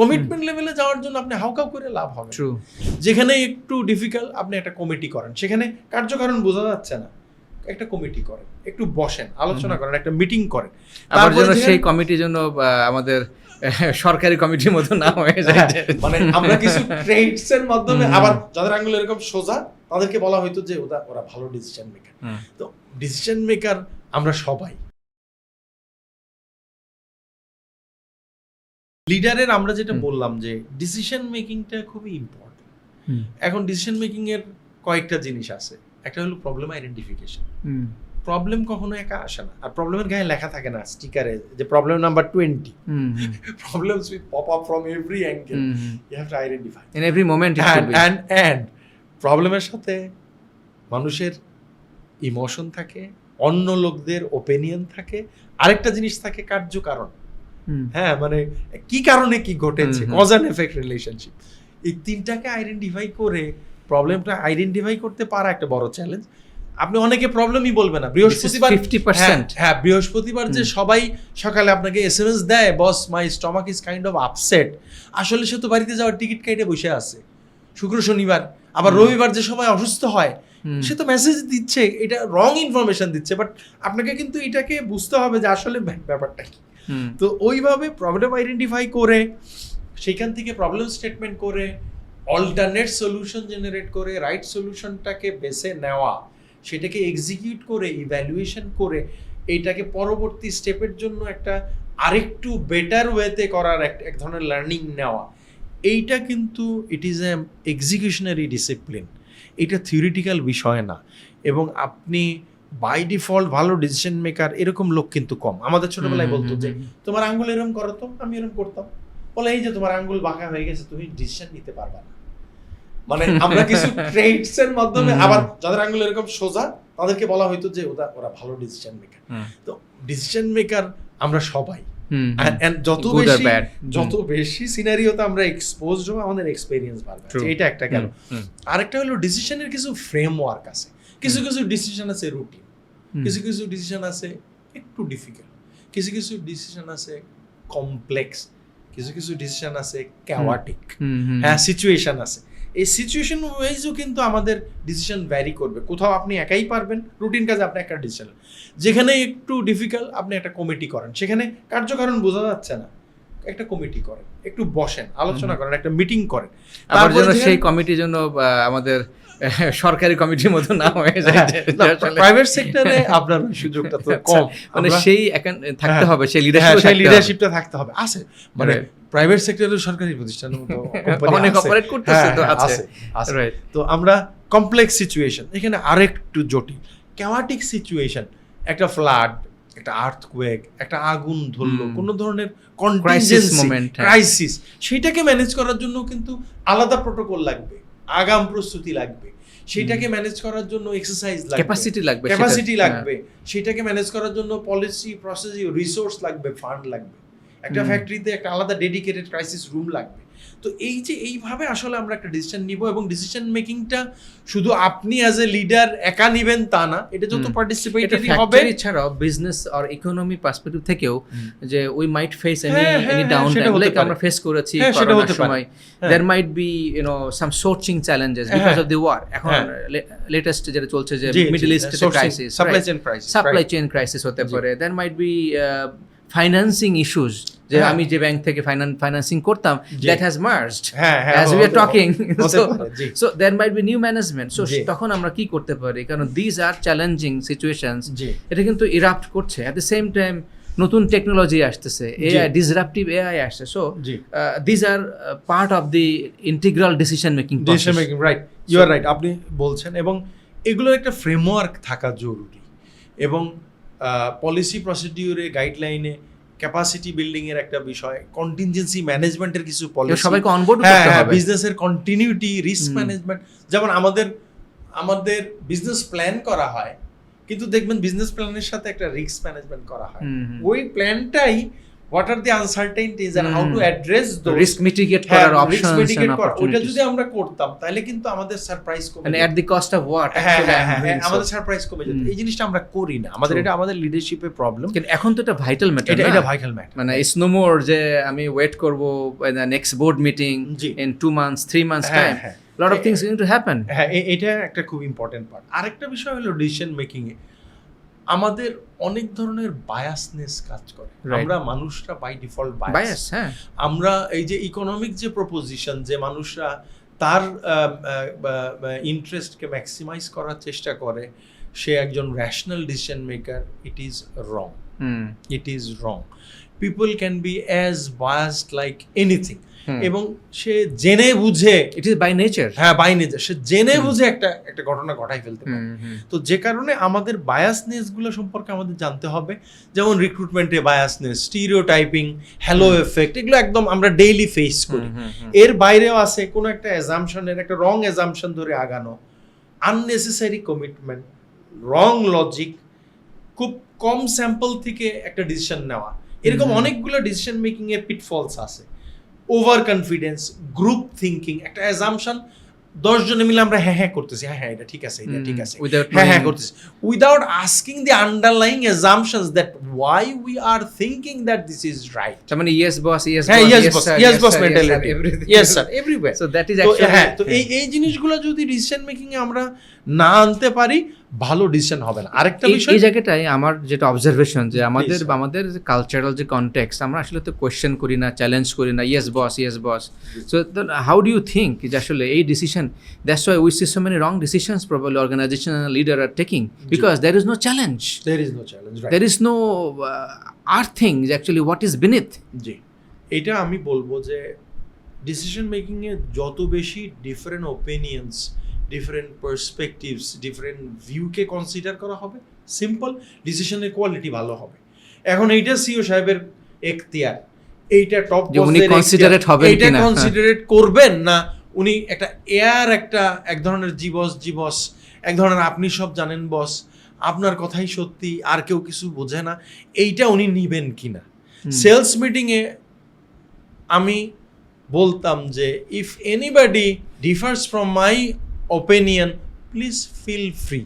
Commitment লেভেলে যাওয়ার জন্য আপনি হাউকাউ করে লাভ হবে যেখানে একটু ডিফিকাল্ট আপনি একটা কমিটি করেন। সেখানে কার্যকারণ বোঝা যাচ্ছে না। একটা কমিটি করেন একটু বসেন আলোচনা করেন একটা মিটিং করেন। আবার তারপরে যেন সেই কমিটির জন্য আমাদের সরকারি কমিটির মতো না হয়ে যায়। হ্যাঁ, মানে আমরা কিছু ট্রেডস এর মাধ্যমে আবার যাদের আঙ্গুল এরকম সোজা তাদেরকে বলা হয়তো যে ওরা ওরা ভালো ডিসিশন মেকার তো ডিসিশন মেকার আমরা সবাই। লিডারের আমরা যেটা বললাম যে ডিসিশন মেকিংটা খুবই ইম্পর্টেন্ট এখন ডিসিশন মেকিং এর কয়েকটা জিনিস আছে। একটা হলো প্রবলেম আইডেন্টিফিকেশন হুম, প্রবলেম কখনো একা আসে না। আর প্রবলেমের গায়ে লেখা থাকে না স্টিকারে যে problem number twenty problems with pop up from every angle. You have to identify In every moment and. And and প্রবলেমের সাথে মানুষের ইমোশন থাকে অন্য লোকদের ওপিনিয়ন থাকে আরেকটা জিনিস থাকে কার্যকারণ। হ্যাঁ মানে কি কারণে কি ঘটেছে। কজ অ্যান্ড এফেক্ট রিলেশনশিপ এই তিনটাকে আইডেন্টিফাই করে প্রবলেমটা আইডেন্টিফাই করতে পারা একটা বড় চ্যালেঞ্জ আপনি অনেকে প্রবলেমই বলবে না। বৃহস্পতিবার হ্যাঁ, হ্যাঁ বৃহস্পতিবার যে সবাই সকালে আপনাকে এস দেয় boss my stomach is kind of upset আসলে সে তো বাড়িতে যাওয়ার টিকিট কেটে বসে আছে। শুক্র শনিবার। আবার রবিবার যে সবাই অসুস্থ হয় সে তো মেসেজ দিচ্ছে এটা রং ইনফরমেশন দিচ্ছে। বাট আপনাকে কিন্তু এটাকে বুঝতে হবে যে আসলে ব্যাপারটা কি। তো ওইভাবে প্রবলেম আইডেন্টিফাই করে, সেখান থেকে প্রবলেম স্টেটমেন্ট করে অল্টারনেট সলিউশন জেনারেট করে রাইট সলিউশনটাকে বেছে নেওয়া, সেটাকে এক্সিকিউট করে ইভ্যালুয়েশন করে এইটাকে পরবর্তী স্টেপের জন্য একটা আরেকটু বেটার ওয়েতে করার এক এক ধরনের লার্নিং নেওয়া। এইটা কিন্তু it is a executionary discipline এটা থিওরিটিক্যাল বিষয় না। এবং আপনি বাই ডিফল্ট ভালো ডিসিশন মেকার এরকম লোক কিন্তু কম। আমাদের ছোটবেলায় বলতো যে তোমার আঙ্গুল এরকম করো তো আমি এরকম করতাম। বলে এই যে তোমার আঙ্গুল বাঁকা হয়ে গেছে তুমি ডিসিশন নিতে পারবে না। মানে আমরা কিছু ট্রেডস এর মাধ্যমে আবার যাদের আঙ্গুল এরকম সোজা তাদেরকে বলা হয়তো যে ওরা ওরা ভালো ডিসিশন মেকার তো ডিসিশন মেকার আমরা সবাই। যত বেশি. যত বেশি সিনারিওতে আমরা এক্সপোজড হব আমাদের এক্সপেরিয়েন্স বাড়বে। এটা একটা হুম, আরেকটা হলো ডিসিশনের কিছু ফ্রেমওয়ার্ক আছে। কিছু কিছু ডিসিশন আছে রুটিন কিছু কিছু ডিসিশন আছে একটু ডিফিকাল্ট কিছু কিছু ডিসিশন আছে কমপ্লেক্স কিছু কিছু ডিসিশন আছে ক্যাওয়াটিক হ্যাঁ সিচুয়েশন আছে। এই সিচুয়েশন ওয়াইজও কিন্তু আমাদের ডিসিশন ভ্যারি করবে। কোথাও আপনি একাই পারবেন রুটিন কাজে আপনি একটা ডিসিশন যেখানে একটু ডিফিকাল্ট আপনি একটা কমিটি করেন। সেখানে কার্যকারণ বোঝা যাচ্ছে না একটা কমিটি করেন একটু বসেন আলোচনা করেন একটা মিটিং করেন। আবার যেন সেই কমিটির জন্য আমাদের সরকারি কমিটির মতো না হয়ে যায় প্রাইভেট সেক্টরে আপনার সুযোগটা তো কম। মানে আমরা- সেই একান- থাকতে হ্যাঁ, হবে সেই হ্যাঁ, লিডারশিপ সেই লিডারশিপটা থাকতে হবে। আছে মানে প্রাইভেট সেক্টরের সরকারি প্রতিষ্ঠানের মতো অনেক অপারেট করতেছে হ্যাঁ, তো হ্যাঁ, আছে। তো আমরা কমপ্লেক্স সিচুয়েশন এখানে আরেকটু জটিল। ক্যাওয়াটিক সিচুয়েশন একটা ফ্লাড একটা আর্থকুয়েক একটা আগুন ধরলো। কোনো ধরনের কন্টিনজেন্সি হ্যাঁ। ক্রাইসিস সেটাকে ম্যানেজ করার জন্য কিন্তু আলাদা প্রোটোকল লাগবে। আগাম প্রস্তুতি লাগবে। সেটাকে ম্যানেজ করার জন্য এক্সারসাইজ লাগবে। ক্যাপাসিটি লাগবে সেটা- ক্যাপাসিটি। লাগবে। সেটাকে ম্যানেজ করার জন্য পলিসি প্রসেস রিসোর্স লাগবে ফান্ড লাগবে। একটা। ফ্যাক্টরিতে একটা আলাদা ডেডিকেটেড ক্রাইসিস রুম লাগবে তো এই যে এইভাবে আসলে আমরা একটা ডিসিশন নিব এবং ডিসিশন মেকিংটা শুধু আপনি অ্যাজ এ লিডার একা নিবেন তা না এটা যত পার্টিসিপেটরি হবে ফ্যাক্টরি ছাড়াও বিজনেস আর ইকোনমি পার্সপেক্টিভ থেকেও যে উই মাইট ফেস এনি হ্যাঁ, এনি হ্যাঁ, ডাউন টাইম লাইক আমরা ফেস করেছি হ্যাঁ, সেটা করোনার পারে। সময় হ্যাঁ। There might be you know some sourcing challenges because হ্যাঁ। অফ দি ওয়ার এখন হ্যাঁ। লেটেস্ট যেটা চলছে যে Middle East crisis supply chain crisis, supply. Chain crisis হতে পারে there might be financing issues যে হ্যাঁ। আমি যে ব্যাংক থেকে ফাইন্যান্সিং করতাম। দ্যাট হ্যাজ মার্জড হ্যাঁ হ্যাঁ as we are হতে- talking হতে so, পারে, জি। so there might be new management. So জি। তখন আমরা কি করতে পারি? কারণ দিজ আর চ্যালেঞ্জিং সিচুয়েশনস এটা কিন্তু ইরাপ্ট করছে। অ্যাট দ্য সেম টাইম নতুন টেকনোলজি আসতেছে। এআই ডিসরাপটিভ এআই আসছে। So these are part of the integral decision making decision making right you are right আপনি বলছেন। এবং এগুলোর একটা ফ্রেমওয়ার্ক থাকা জরুরি। এবং পলিসি প্রসিডিউরে গাইডলাইনে ক্যাপাসিটি বিল্ডিং এর একটা বিষয় কন্টিনজেন্সি ম্যানেজমেন্টের কিছু পলিসি সবাইকে অনবোর্ড হ্যাঁ করতে হবে। বিজনেসের কন্টিনিউটি রিস্ক ম্যানেজমেন্ট যেমন আমাদের আমাদের বিজনেস প্ল্যান করা হয় কিন্তু দেখবেন বিজনেস প্ল্যানের সাথে একটা রিস্ক ম্যানেজমেন্ট করা হয়। ওই প্ল্যানটাই what are the uncertainties and how to. Address those risk mitigate হ্যাঁ, করার অপশনস ওইটা যদি আমরা করতাম তাহলে কিন্তু আমাদের সারপ্রাইজ কমে যেত। At the cost of what হ্যাঁ হ্যাঁ হ্যাঁ হ্যাঁ, আমাদের সারপ্রাইজ কমে যেত। হুম। এই জিনিসটা আমরা করি না। আমাদের. এটা আমাদের লিডারশিপের প্রবলেম কিন্তু এখন তো এটা ভাইটাল ম্যাটার এটা এটা ভাইটাল ম্যাটার মানে ইটস নো মোর যে আমি ওয়েট করব next board meeting in two months three months হ্যাঁ টাইম হ্যাঁ। Lot of things going to happen হ্যাঁ এটা একটা খুব ইম্পর্টেন্ট পার্ট আরেকটা বিষয় হলো ডিসিশন মেকিং এ আমাদের অনেক ধরনের বায়াসনেস কাজ করে. আমরা মানুষরা বাই ডিফল্ট বায়াস বায়াস হ্যাঁ। আমরা এই যে ইকোনমিক যে প্রপোজিশন যে মানুষরা তার ইন্টারেস্টকে ম্যাক্সিমাইজ করার চেষ্টা করে সে একজন rational decision maker it is wrong it is wrong people can be as biased like anything এবং সে জেনে বুঝে ইট ইজ বাই নেচার হ্যাঁ বাই নেচার সে জেনে বুঝে একটা একটা ঘটনা ঘটাই ফেলতে পারে। তো যে কারণে আমাদের বায়াসনেসগুলো সম্পর্কে আমাদের জানতে হবে। যেমন রিক্রুটমেন্টে biasness stereotyping halo effect এগুলো একদম আমরা ডেইলি ফেস করি। এর বাইরেও আছে কোনো একটা অ্যাজামশনের একটা রং অ্যাজামশন ধরে আগানো। আননেসেসারি কমিটমেন্ট রং লজিক খুব কম স্যাম্পল থেকে একটা ডিসিশন নেওয়া। এরকম অনেকগুলো ডিসিশন মেকিং এর পিটফলস আছে। ওভার কনফিডেন্স গ্রুপ থিঙ্কিং একটা অ্যাজামশন দশ জনে মিলে আমরা হ্যাঁ হ্যাঁ করতেছি। হ্যাঁ হ্যাঁ এটা ঠিক আছে এটা ঠিক আছে। হ্যাঁ হ্যাঁ করতেছি। Without asking the underlying assumptions that why we are thinking that this is right তার মানে ইয়েস বস ইয়েস হ্যাঁ yes boss yes boss mentality yes sir everywhere so that is actually হ্যাঁ তো এই এই জিনিসগুলো যদি ডিসিশন মেকিং এ আমরা না আনতে পারি ভালো ডিসিশন হবে না। আরেকটা বিষয় এই জায়গাটায় আমার যেটা অবজারভেশন যে আমাদের আমাদের যে কালচারাল যে কনটেক্স আমরা আসলে তো কোয়েশ্চেন করি না চ্যালেঞ্জ করি না yes boss yes boss so how do you think যে আসলে এই decision that's why we see so many wrong decisions probably organization leader are taking because there is no challenge there is no challenge there is no R thing যে actually what is beneath জি। এটা আমি বলব যে decision making এ যত বেশি different opinions different perspectives different ভিউকে কনসিডার করা হবে। সিম্পল ডিসিশনের কোয়ালিটি ভালো হবে। এখন এইটা সিও সাহেবের এখতিয়ার। এইটা টপ উনি considerate হবেন এইটা কনসিডারেট করবেন না উনি একটা এয়ার একটা এক ধরনের জীবস জীবস। এক ধরনের আপনি সব জানেন বস আপনার কথাই সত্যি আর কেউ কিছু বোঝে না। এইটা উনি নিবেন কিনা। সেলস মিটিংয়ে আমি বলতাম যে if anybody differs from my opinion please feel free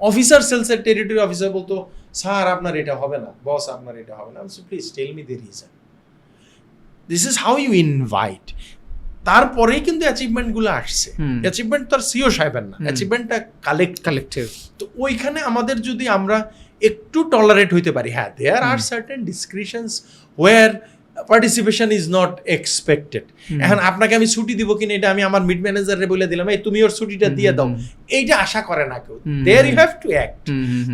officer সেলসের territory officer বলতো স্যার আপনার এটা হবে না বস আপনার এটা হবে না। Please tell me the reason this is how you invite তারপরেই কিন্তু অ্যাচিভমেন্টগুলো আসছে। অ্যাচিভমেন্ট তার সিও সাহেবের না অ্যাচিভমেন্টটা কালেক্ট কালেক্টিভ তো ওইখানে আমাদের যদি আমরা একটু টলারেট হইতে পারি হ্যাঁ there are. Certain descriptions where participation is not expected এখন আপনাকে আমি ছুটি দিব কিনা এটা আমি আমার মিড ম্যানেজারে বলে দিলাম এই তুমি ওর ছুটিটা দিয়ে দাও। এইটা আশা করে না কেউ। There you have to act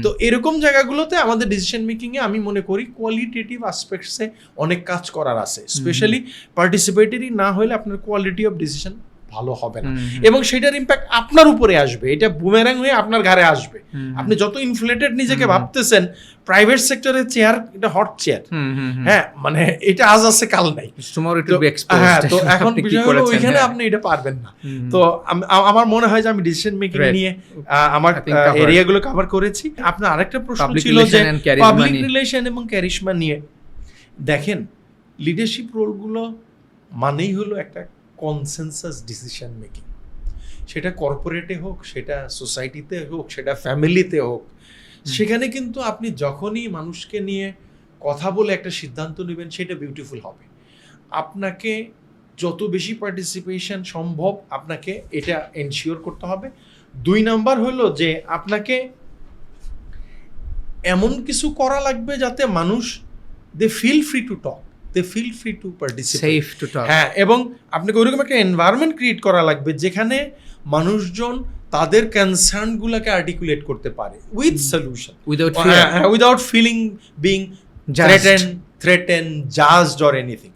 তো তো এরকম জায়গাগুলোতে আমাদের ডিসিশন মেকিং এ আমি মনে করি কোয়ালিটেটিভ অ্যাসপেক্টসে অনেক কাজ করার আছে। স্পেশালি পার্টিসিপেটরি না হলে আপনার কোয়ালিটি অফ ডিসিশন ভালো হবে না। এবং সেটার ইম্প্যাক্ট আপনার উপরে আসবে। এটা বুমেরাং হয়ে আপনার ঘাড়ে আসবে। আপনি যত ইনফ্লেটেড নিজেকে ভাবতেছেন প্রাইভেট সেক্টরের চেয়ার এটা হট চেয়ার হ্যাঁ মানে এটা আজ আছে কাল নাই। তো- হ্যাঁ তো এখন ওইখানে হ্যাঁ। আপনি এটা পারবেন না। তো আমার মনে হয় যে আমি ডিসিশন মেকিং নিয়ে আমার. এরিয়াগুলো কভার করেছি। আপনার আরেকটা প্রশ্ন ছিল যে পাবলিক রিলেশন এবং ক্যারিশমা নিয়ে। দেখেন লিডারশিপ রোলগুলো মানেই হলো একটা কনসেনসাস ডিসিশন মেকিং সেটা কর্পোরেটে হোক সেটা সোসাইটিতে হোক সেটা ফ্যামিলিতে হোক সেখানে কিন্তু আপনি যখনই মানুষকে নিয়ে কথা বলে একটা সিদ্ধান্ত নেবেন সেটা বিউটিফুল হবে। আপনাকে যত বেশি পার্টিসিপেশন সম্ভব আপনাকে এটা এনশিওর করতে হবে। দুই নাম্বার হলো যে আপনাকে এমন কিছু করা লাগবে যাতে মানুষ they feel free to talk they feel free to participate safe to talk. হ্যাঁ এবং আপনাকে ওইরকম একটা এনভায়রনমেন্ট ক্রিয়েট করা লাগবে যেখানে মানুষজন তাদের কনসার্নগুলোকে আর্টিকুলেট করতে পারে with solution without fear. Without feeling being Judged. Threaten threaten judged or anything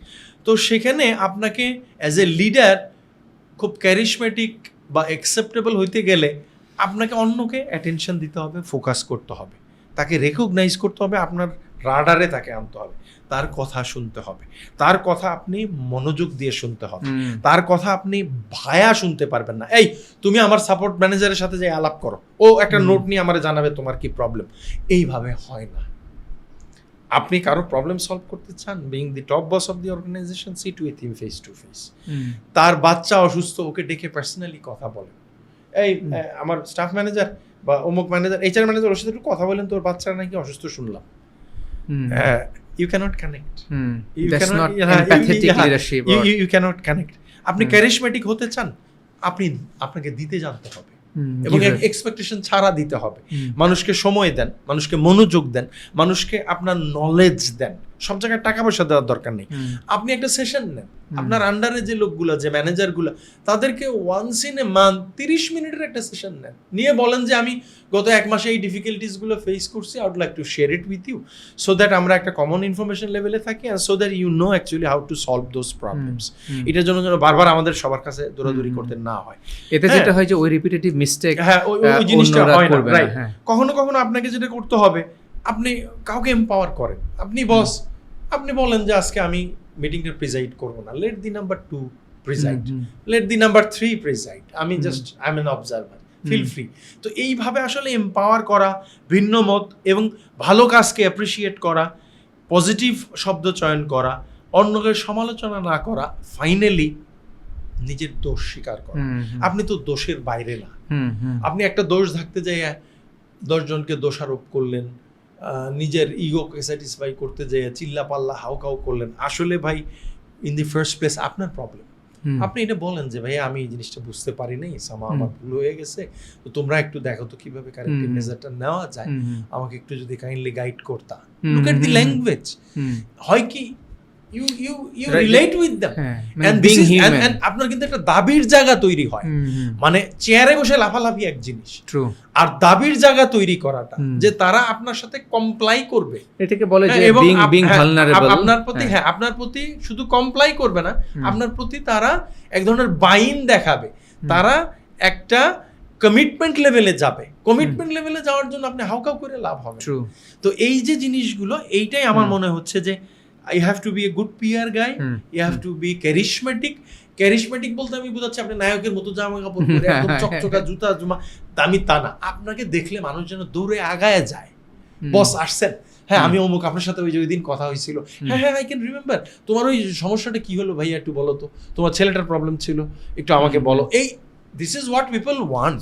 তো সেখানে আপনাকে অ্যাজ এ লিডার খুব ক্যারিশমেটিক বা অ্যাকসেপ্টেবল হইতে গেলে আপনাকে অন্যকে অ্যাটেনশন দিতে হবে ফোকাস করতে হবে। তাকে রেকগনাইজ করতে হবে আপনার রাডারে তাকে আনতে হবে। তার কথা শুনতে হবে। তার কথা আপনি মনোযোগ দিয়ে শুনতে হবে। তার কথা আপনি ভায়া শুনতে পারবেন না। এই তুমি আমার সাপোর্ট ম্যানেজারের সাথে যে আলাপ করো ও একটা নোট নিয়ে আমার জানাবে তোমার কি প্রবলেম এইভাবে হয় না। আপনি কারও প্রবলেম সলভ করতে চান being the top boss of the organization sit with him face to face তার বাচ্চা অসুস্থ ওকে ডেকে পার্সোনালি কথা বলেন এই আমার স্টাফ ম্যানেজার বা অমুক ম্যানেজার এইচআর ম্যানেজার ওর সাথে একটু কথা বলেন তোর বাচ্চারা নাকি অসুস্থ শুনলাম। You cannot connect You cannot- yeah, you- you cannot connect আপনি। ক্যারিশমেটিক হতে চান আপনি আপনাকে দিতে জানতে হবে। এবং এক্সপেকটেশন ছাড়া দিতে হবে। মানুষকে সময় দেন মানুষকে মনোযোগ দেন মানুষকে আপনার নলেজ দেন। সব জায়গায় টাকা পয়সা দেওয়ার দরকার নেই। আপনি একটা সেশন নেন। আপনার আন্ডারে যে লোকগুলো যে ম্যানেজারগুলো তাদেরকে ওয়ান্স ইন এ মান্থ তিরিশ মিনিটের একটা সেশন নেন। নিয়ে বলেন যে আমি গত এক মাসে এই ডিফিকাল্টিসগুলো ফেস করছি I would like to share it with you so that আমরা একটা কমন ইনফরমেশন লেভেলে থাকি and so that you know actually how to solve those problems এটার জন্য যেন বারবার আমাদের সবার কাছে দৌড়াদৌড়ি করতে না হয়। এতে হ্যাঁ। যেটা হয়। যে ওই রিপিটেটিভ মিস্টেক হ্যাঁ ওই জিনিসটা হয় না রাইট হ্যাঁ। কখনো কখনো আপনাকে যেটা করতে হবে আপনি কাউকে এম্পাওয়ার করেন। আপনি বস আপনি বলেন যে আজকে আমি মিটিংটা প্রিজাইড করব না। Let the number two preside let the number three preside আমি। Just I am an observer feel free তো এইভাবে আসলে এম্পাওয়ার করা ভিন্ন মত এবং ভালো কাজকে অ্যাপ্রিসিয়েট করা পজিটিভ শব্দ চয়ন করা অন্যকে সমালোচনা না করা ফাইনালি নিজের দোষ স্বীকার করা। আপনি তো দোষের বাইরে না। আপনি একটা দোষ থাকতে যাই দশজনকে দোষারোপ করলেন নিজের ইগোকে স্যাটিসফাই করতে যাই চিল্লা পাল্লা হাউ কাউ করলেন। আসলে ভাই ইন দি ফার্স্ট প্লেস আপনার প্রবলেম আপনি এটা বলেন যে ভাই আমি এই জিনিসটা বুঝতে পারি নাই সামা আমার ভুল হয়ে গেছে। তো তোমরা একটু দেখো তো কীভাবে কারেক্টিভ মেজারটা নেওয়া যায়। আমাকে একটু যদি কাইন্ডলি গাইড করতা। লুক এট দি ল্যাঙ্গুয়েজ হয় কি you you you relate with them হ্যাঁ, হিউম্যান আপনার কিন্তু একটা দাবির জায়গা তৈরি হয়। মানে চেয়ারে বসে লাফালাফি এক জিনিস। ট্রু আর দাবির জায়গা তৈরি করাটা যে তারা আপনার সাথে কমপ্লাই করবে। এটাকে বলে যে হ্যাঁ, এবং বিং বিং হ্যাঁ, ভালনারেবল আপনার প্রতি হ্যাঁ। আপনার প্রতি শুধু কমপ্লাই করবে না আপনার প্রতি তারা এক ধরনের বাইন দেখাবে। তারা একটা কমিটমেন্ট লেভেলে যাবে। কমিটমেন্ট লেভেলে যাওয়ার জন্য আপনি হাউকাউ করে লাভ হবে। তো এই যে জিনিসগুলো এইটাই আমার মনে হচ্ছে যে I have to be a good peer guy you have to be charismatic charismatic বলতে আমি বোঝাচ্ছি আপনি নায়কের মতো জামা কাপড় পরে একদম চকচকা জুতা জুমা দামি তা না। আপনাকে দেখলে মানুষ যেন দৌড়ে আগায় যায়। বস আসছেন। হ্যাঁ আমি অমুক আপনার সাথে ওই যে ওই দিন কথা হয়েছিল। হ্যাঁ হ্যাঁ আই ক্যান রিমেম্বার তোমার ওই সমস্যাটা কি হলো ভাইয়া একটু বলো তো? তোমার ছেলেটার প্রবলেম ছিল। একটু আমাকে বলো। এই this is what people want